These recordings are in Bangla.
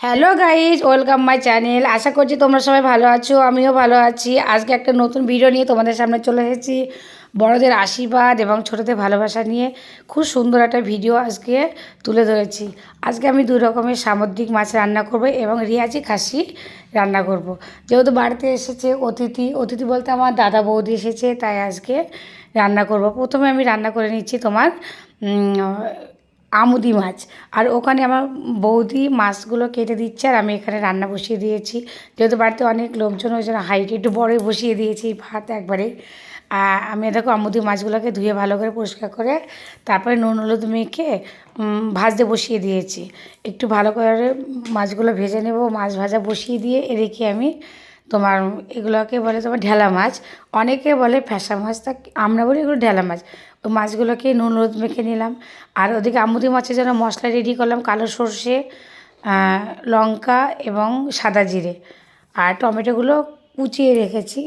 Hello guys welcome my channel আশা করছি তোমরা সবাই ভালো আছো, আমিও ভালো আছি। আজকে একটা নতুন ভিডিও নিয়ে তোমাদের সামনে চলে এসেছি। বড়দের আশীর্বাদ এবং ছোটোদের ভালোবাসা নিয়ে খুব সুন্দর একটা ভিডিও আজকে তুলে ধরেছি। আজকে আমি দুই রকমের সামুদ্রিক মাছ রান্না করব এবং রিয়াজি খাসি রান্না করব। যেহেতু বাড়িতে এসেছে অতিথি অতিথি বলতে আমার দাদা বৌদি এসেছে, তাই আজকে রান্না করব। প্রথমে আমি রান্না করে নিচ্ছি তোমার আমুদি মাছ। আর ওখানে আমার বৌদি মাছগুলো কেটে দিচ্ছে আর আমি এখানে রান্না বসিয়ে দিয়েছি। যেহেতু বাড়িতে অনেক লোকজন ওই জন্য হাইট একটু বড়ই বসিয়ে দিয়েছি ভাত একবারে। আমি দেখো আমুদি মাছগুলোকে ধুয়ে ভালো করে পরিষ্কার করে তারপরে নুন হলুদ মেখে ভাজতে বসিয়ে দিয়েছি। একটু ভালো করে মাছগুলো ভেজে নেব, মাছ ভাজা বসিয়ে দিয়ে রেখে আমি তোমার এগুলোকে বলে তোমার ঢেলা মাছ। অনেকে বলে ফ্যাসা মাছ, তা আমরা বলি এগুলো ঢেলা মাছ। ওই মাছগুলোকে নুন রোদ মেখে নিলাম। আর ওদিকে আমুদি মাছের জন্য মশলা রেডি করলাম, কালো সর্ষে লঙ্কা এবং সাদা জিরে। আর টমেটোগুলো কুচিয়ে রেখেছি।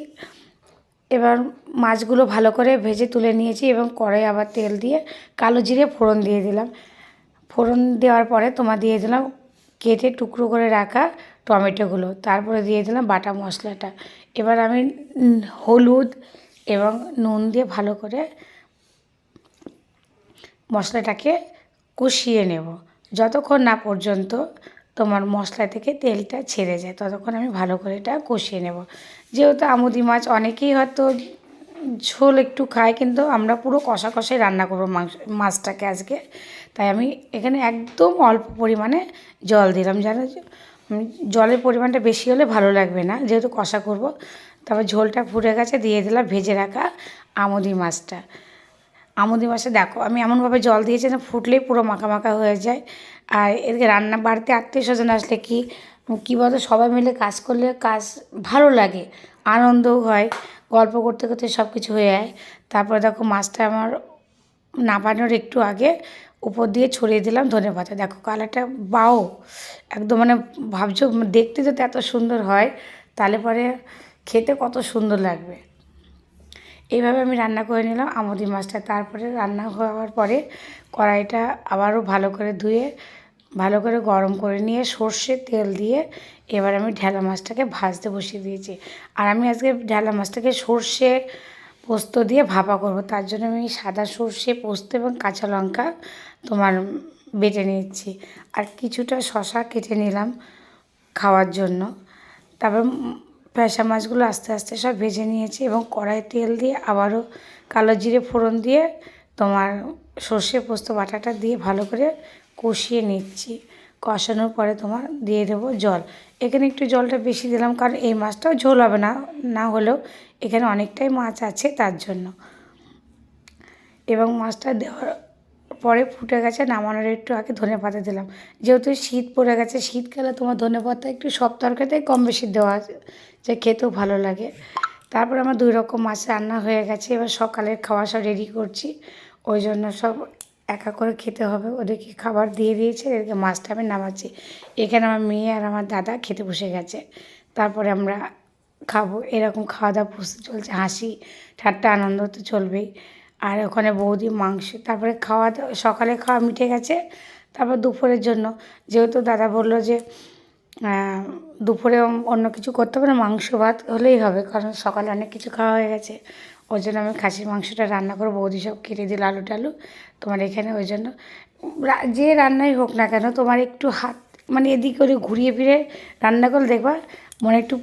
এবার মাছগুলো ভালো করে ভেজে তুলে নিয়েছি এবং কড়াই আবার তেল দিয়ে কালো জিরে ফোড়ন দিয়ে দিলাম। ফোড়ন দেওয়ার পরে তোমার দিয়ে দিলাম কেটে টুকরো করে রাখা টমেটোগুলো তারপরে দিয়ে দিলাম বাটা মশলাটা। এবার আমি হলুদ এবং নুন দিয়ে ভালো করে মশলাটাকে কষিয়ে নেব। যতক্ষণ না পর্যন্ত তোমার মশলা থেকে তেলটা ছেড়ে যায় ততক্ষণ আমি ভালো করে এটা কষিয়ে নেব। যেহেতু আমুদি মাছ অনেকেই হয়তো ঝোল একটু খায় কিন্তু আমরা পুরো কষা কষাই রান্না করব মাংস মাছটাকে আজকে। তাই আমি এখানে একদম অল্প পরিমাণে জল দিলাম উম, জলের পরিমাণটা বেশি হলে ভালো লাগবে না। যেহেতু কষা করব, তারপর ঝোলটা ফুটে গেছে, দিয়ে দিলাম ভেজে রাখা আমুদি মাছটা। আমুদি মাছে দেখো, আমি এমনভাবে জল দিয়েছি না ফুটলেই পুরো মাখা মাখা হয়ে যায়। আর এদিকে রান্না বাড়িতে আত্মীয় স্বজন আসলে কি কী বলতো, সবাই মিলে কাজ করলে কাজ ভালো লাগে, আনন্দও হয়, গল্প করতে করতে সব কিছু হয়ে যায়। তারপরে দেখো মাছটা আমার নামানোর একটু আগে উপর দিয়ে ছড়িয়ে দিলাম ধনে পাতা। দেখো কালারটা, বাও! একদম মানে ভাবছ দেখতে যদি এত সুন্দর হয়, তাহলে পরে খেতে কত সুন্দর লাগবে। এইভাবে আমি রান্না করে নিলাম আমুদি মাছটা। তারপরে রান্না হওয়ার পরে কড়াইটা আবারও ভালো করে ধুয়ে, ভালো করে গরম করে নিয়ে সর্ষে তেল দিয়ে এবার আমি ঢেলা মাছটাকে ভাজতে বসিয়ে দিয়েছি। আর আমি আজকে ঢেলা মাছটাকে সর্ষে পোস্ত দিয়ে ভাপা করব। তার জন্য আমি সাদা সর্ষে, পোস্ত এবং কাঁচা লঙ্কা তোমার বেটে নিচ্ছি। আর কিছুটা শশা কেটে নিলাম খাওয়ার জন্য। তারপর ফ্যাসা মাছগুলো আস্তে আস্তে সব ভেজে নিয়েছি এবং কড়াই তেল দিয়ে আবারও কালো জিরে ফোড়ন দিয়ে তোমার সর্ষে, পোস্ত, বাটাটা দিয়ে ভালো করে কষিয়ে নিচ্ছি। কষানোর পরে তোমার দিয়ে দেবো জল। এখানে একটু জলটা বেশি দিলাম কারণ এই মাছটাও ঝোল হবে না না হলেও এখানে অনেকটাই মাছ আছে তার জন্য। এবং মাছটা দেওয়ার পরে ফুটে গেছে, নামানোর একটু আগে ধনে পাতা দিলাম। যেহেতু শীত পড়ে গেছে, শীতকালে তোমার ধনে পাতা একটু সব তরকারিতে কম বেশি দেওয়া যে খেতেও ভালো লাগে। তারপর আমার দুই রকম মাছ রান্না হয়ে গেছে, এবার সকালের খাওয়া সব রেডি করছি। ওই জন্য সব একা করে খেতে হবে। ওদেরকে খাবার দিয়ে দিয়েছে, এদেরকে মাছটা আমি নামাচ্ছি। এখানে আমার মেয়ে আর আমার দাদা খেতে বসে গেছে। তারপরে আমরা খাব। এরকম খাওয়া দাওয়া প্রস্তুত চলছে। হাসি, ঠাট্টা, আনন্দ তো চলবেই। আর ওখানে বৌদি মাংস, তারপরে খাওয়া দাওয়া সকালে খাওয়া মিটে গেছে। তারপর দুপুরের জন্য। যেহেতু দাদা বলল যে দুপুরে অন্য কিছু করতে হবে না মাংস ভাত হলেই হবে। কারণ সকালে অনেক কিছু খাওয়া হয়ে গেছে। ওই জন্য আমি খাসির মাংসটা রান্না করে বৌদি সব কেটে দিল আলু টালু। তোমার এখানে ওই জন্য যে রান্নাই হোক না কেন, তোমার একটু হাত মানে এদিক করে ঘুরিয়ে ফিরে রান্না করলে দেখবা মনে একটু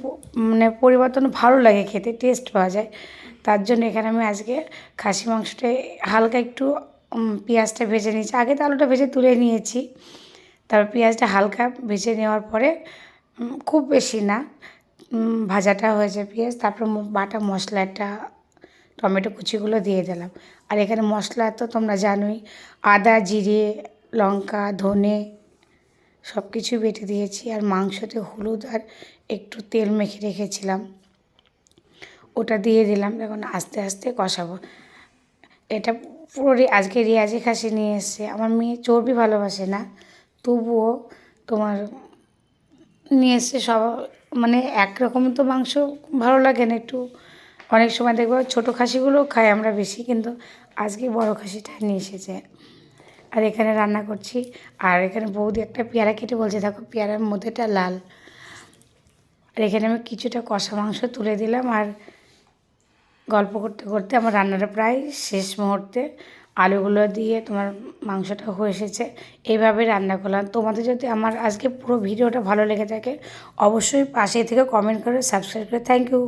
মানে পরিবর্তন ভালো লাগে খেতে টেস্ট পাওয়া যায়। তার জন্য এখানে আমি আজকে খাসি মাংসটা হালকা একটু পেঁয়াজটা ভেজে নিয়েছি। আগে তো আলুটা ভেজে তুলে নিয়েছি, তারপর পেঁয়াজটা হালকা ভেজে নেওয়ার পরে খুব বেশি না ভাজাটা হয়েছে পেঁয়াজ, তারপর বাটা মশলাটা টমেটো কুচিগুলো দিয়ে দিলাম। আর এখানে মশলা তো তোমরা জানোই, আদা, জিরে, লঙ্কা, ধনে সব কিছু বেটে দিয়েছি। আর মাংসতে হলুদ আর একটু তেল মেখে রেখেছিলাম। ওটা দিয়ে দিলাম। এখন আস্তে আস্তে কষাবো। এটা পুরো আজকে রেয়াজি খাসি নিয়ে এসছে। আমার মেয়ে চর্বি ভালোবাসে না। তবুও তোমার নিয়ে এসছে সব মানে একরকম তো মাংস ভালো লাগে না একটু। অনেক সময় দেখব ছোটো খাসিগুলোও খাই আমরা বেশি, কিন্তু আজকে বড় খাসিটা নিয়ে এসেছে। আর এখানে রান্না করছি, আর এখানে বৌদি একটা পেয়ারা কেটে বলছে, দেখো, পেয়ারার মধ্যেটা লাল। আর এখানে আমি কিছুটা কষা মাংস তুলে দিলাম, আর গল্প করতে করতে আমার রান্নাটা প্রায় শেষ মুহূর্তে আলুগুলো দিয়ে তোমার মাংসটা হয়ে এসেছে। এইভাবে রান্না করলাম। তোমাদের যদি আমার আজকে পুরো ভিডিওটা ভালো লেগে থাকে, অবশ্যই পাশে থেকে কমেন্ট করে সাবস্ক্রাইব করে থ্যাংক ইউ